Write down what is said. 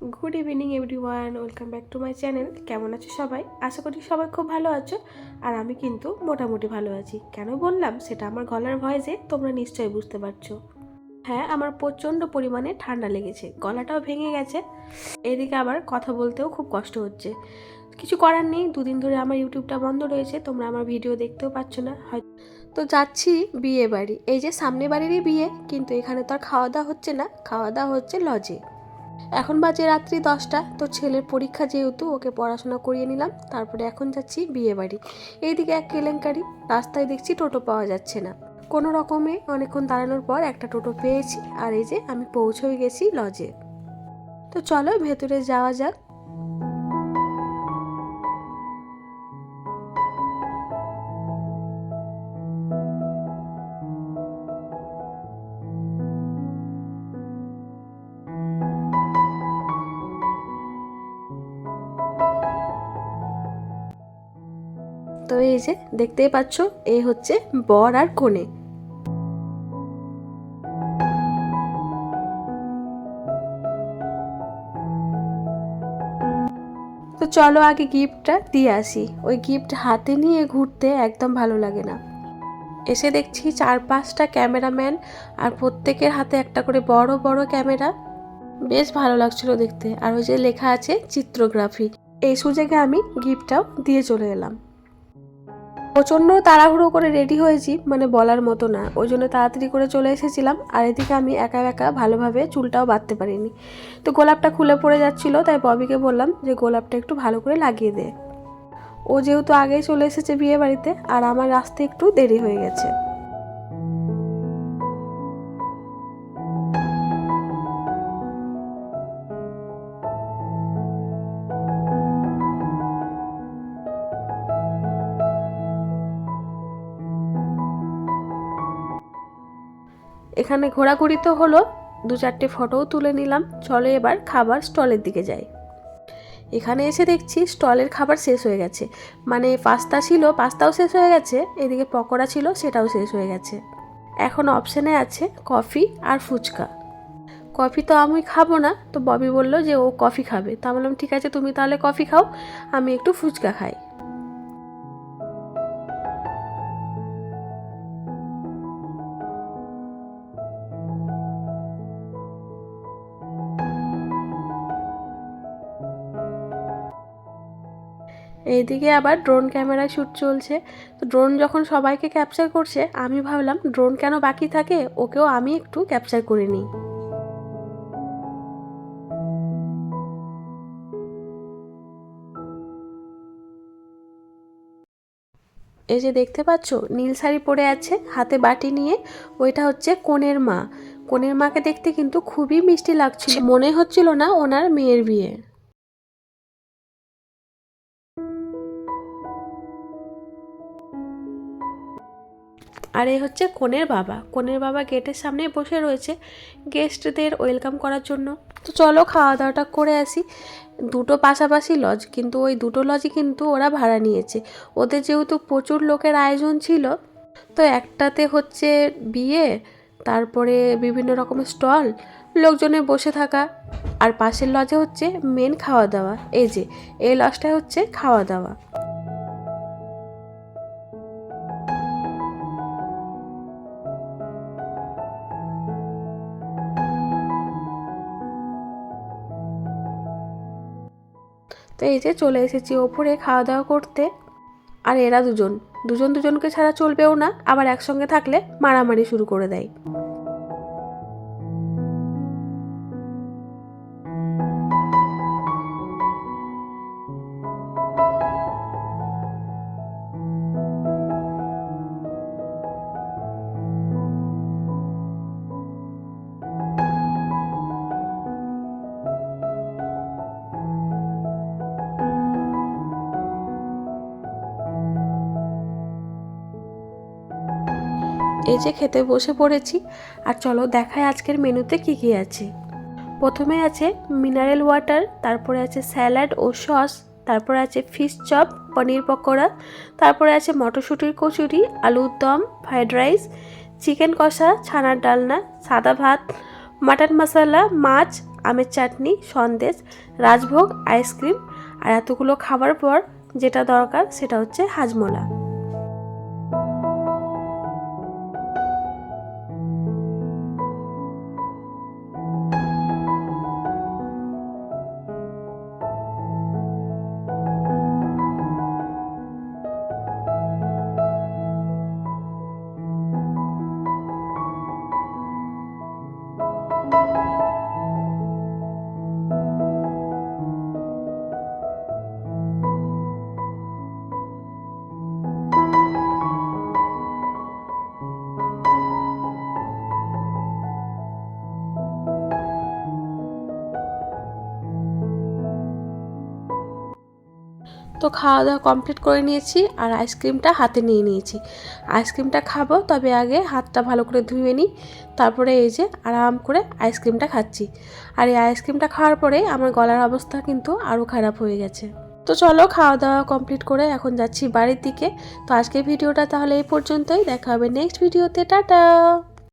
Good evening everyone, welcome back to my channel. কেমন আছো সবাই? আশা করি সবাই খুব ভালো আছো, আর আমি কিন্তু মোটামুটি ভালো আছি। কেন বললাম? সেটা আমার গলার ভয়েসে তোমরা নিশ্চয়ই বুঝতে পারছ। হ্যাঁ আমার প্রচণ্ড পরিমাণে ঠান্ডা লেগেছে, গলাটাও ভেঙে গেছে। এদিকে আবার কথা বলতেও খুব কষ্ট হচ্ছে। কিছু করার নেই, দুদিন ধরে আমার ইউটিউবটা বন্ধ রয়েছে, তোমরা আমার ভিডিও দেখতেও পাচ্ছ না হয় তো যাচ্ছি বিয়ে বাড়ি। এই যে সামনে বাড়িরই বিয়ে, কিন্তু এখানে তো আর খাওয়া দাওয়া হচ্ছে না, খাওয়া দাওয়া হচ্ছে লজে। এখন বাজে রাত্রি দশটা, তো ছেলের পরীক্ষা যেহেতু, ওকে পড়াশোনা করিয়ে নিলাম, তারপরে এখন যাচ্ছি বিয়ে বাড়ি। এইদিকে এক কেলেঙ্কারি, রাস্তায় দেখছি টোটো পাওয়া যাচ্ছে না। কোনো রকমে অনেকক্ষণ দাঁড়ানোর পর একটা টোটো পেয়েছি, আর এই যে আমি পৌঁছেও গেছি লজে। তো চলো ভেতরে যাওয়া যাক। তো এই যে দেখতেই পাচ্ছ এই হচ্ছে বর আর কনে। তো চলো আগে গিফটটা দিয়ে আসি। ওই গিফট হাতে নিয়ে ঘুরতে একদম ভালো লাগে না। এসে দেখছি চার পাঁচটা ক্যামেরাম্যান আর প্রত্যেকের হাতে একটা করে বড় বড় ক্যামেরা। বেশ ভালো লাগছিল দেখতে। আর ওই যে লেখা আছে চিত্রগ্রাফি। এই সুযোগে আমি গিফটটাও দিয়ে চলে এলাম। প্রচণ্ড তাড়াহুড়ো করে রেডি হয়েছি মানে বলার মতো না। ওই জন্য তাড়াতাড়ি করে চলে এসেছিলাম, আর এদিকে আমি একা একা ভালোভাবে চুলটাও বাঁধতে পারিনি। তো গোলাপটা খুলে পড়ে যাচ্ছিল, তাই ববিকে বললাম যে গোলাপটা একটু ভালো করে লাগিয়ে দে। ও যেহেতু আগেই চলে এসেছে বিয়ে বাড়িতে আর আমার আসতে একটু দেরি হয়ে গেছে। এখানে ঘোরাঘুরি তো হলো। দু চারটে ফটোও তুলে নিলাম। চলো এবার খাবার স্টলের দিকে যাই। এখানে এসে দেখছি স্টলের খাবার শেষ হয়ে গেছে। মানে পাস্তা ছিল, পাস্তাও শেষ হয়ে গেছে। এদিকে পকোড়া ছিল, সেটাও শেষ হয়ে গেছে। এখন অপশানে আছে কফি আর ফুচকা। কফি তো আমি খাব না, তো ববি বলল যে ও কফি খাবে। তা বললাম, ঠিক আছে, তুমি তাহলে কফি খাও, আমি একটু ফুচকা খাই। এইদিকে আবার ড্রোন ক্যামেরায় শ্যুট চলছে। তো ড্রোন যখন সবাইকে ক্যাপচার করছে, আমি ভাবলাম ড্রোন কেন বাকি থাকে? ওকেও আমি একটু ক্যাপচার করে নিই। এই যে দেখতে পাচ্ছ, নীল শাড়ি পরে আছে, হাতে বাটি নিয়ে। ওইটা হচ্ছে কনের মা। কনের মাকে দেখতে কিন্তু খুবই মিষ্টি লাগছিল। মনে হচ্ছিল না ওনার মেয়ের বিয়ে। আর এই হচ্ছে কনের বাবা। কনের বাবা গেটের সামনে বসে রয়েছে। গেস্টদের ওয়েলকাম করার জন্য। তো চলো খাওয়া দাওয়াটা করে আসি। দুটো পাশাপাশি লজ কিন্তু ওই দুটো লজই কিন্তু ওরা ভাড়া নিয়েছে। ওদের যেহেতু প্রচুর লোকের আয়োজন ছিল, তো একটাতে হচ্ছে বিয়ে, তারপরে বিভিন্ন রকমের স্টল লোকজনে বসে থাকা। আর পাশের লজে হচ্ছে মেন খাওয়া দাওয়া। এই যে, এই লজটায় হচ্ছে খাওয়া দাওয়া। তো এই যে চলে এসেছি ওপরে খাওয়া দাওয়া করতে। আর এরা দুজন। দুজন দুজনকে ছাড়া চলবেও না। আবার একসঙ্গে থাকলে মারামারি শুরু করে দেয়। এই যে খেতে বসে পড়েছি। আর চলো দেখায় আজকের মেনুতে কি কি আছে। প্রথমে আছে মিনারেল ওয়াটার তারপরে আছে স্যালাড ও সস তারপরে আছে ফিশ চপ পনির পকোড়া, তারপরে আছে মটরশুঁটির কচুরি, আলুর দম ফ্রাইড রাইস চিকেন কষা, ছানার ডালনা, সাদা ভাত মাটন মশলা মাছ, আমের চাটনি, সন্দেশ, রাজভোগ আইসক্রিম আর এতগুলো খাবার পর যেটা দরকার সেটা হচ্ছে হাজমোলা। তো খাওয়া দাওয়া কমপ্লিট করে নিয়েছি আর আইসক্রিমটা হাতে নিয়ে নিয়েছি। আইসক্রিমটা খাব, তবে আগে হাতটা ভালো করে ধুয়ে নিই, তারপরে এই যে আরাম করে আইসক্রিমটা খাচ্ছি। আর এই আইসক্রিমটা খাওয়ার পরে আমার গলার অবস্থা কিন্তু আরও খারাপ হয়ে গেছে। তো চলো খাওয়া দাওয়া কমপ্লিট করে এখন যাচ্ছি বাড়ির দিকে। তো আজকের ভিডিওটা তাহলে এই পর্যন্তই, দেখা হবে নেক্সট ভিডিওতে টাটা!